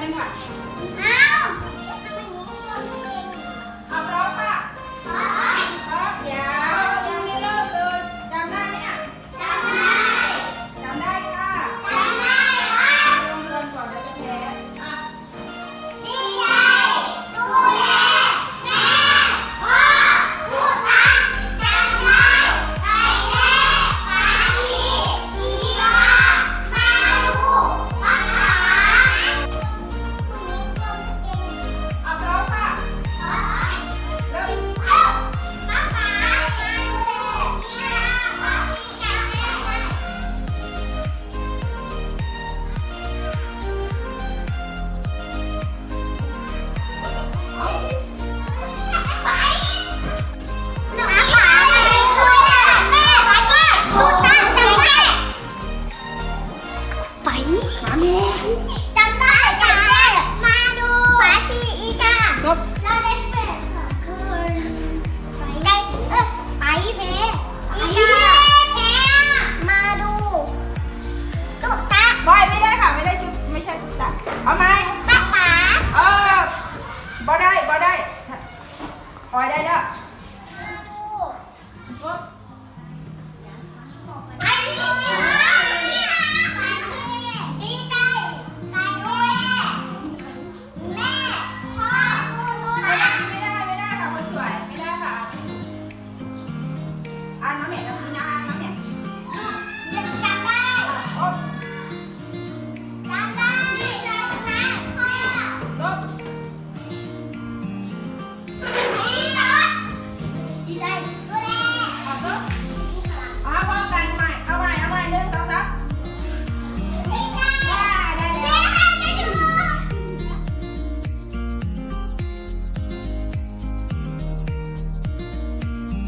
mim lá. ไฟมาแม่จำได้จำได้มาดูฝาชีอีกาเราได้เปิดสองคนไฟได้เออไฟเพอีกาเพมาดูตุ๊กตาบอยไม่ได้ค่ะไม่ได้ชุดไม่ใช่ตุ๊กตาเอาไหมป้าป๋าเออบ่ได้บ่ได้บอยได้แล้ว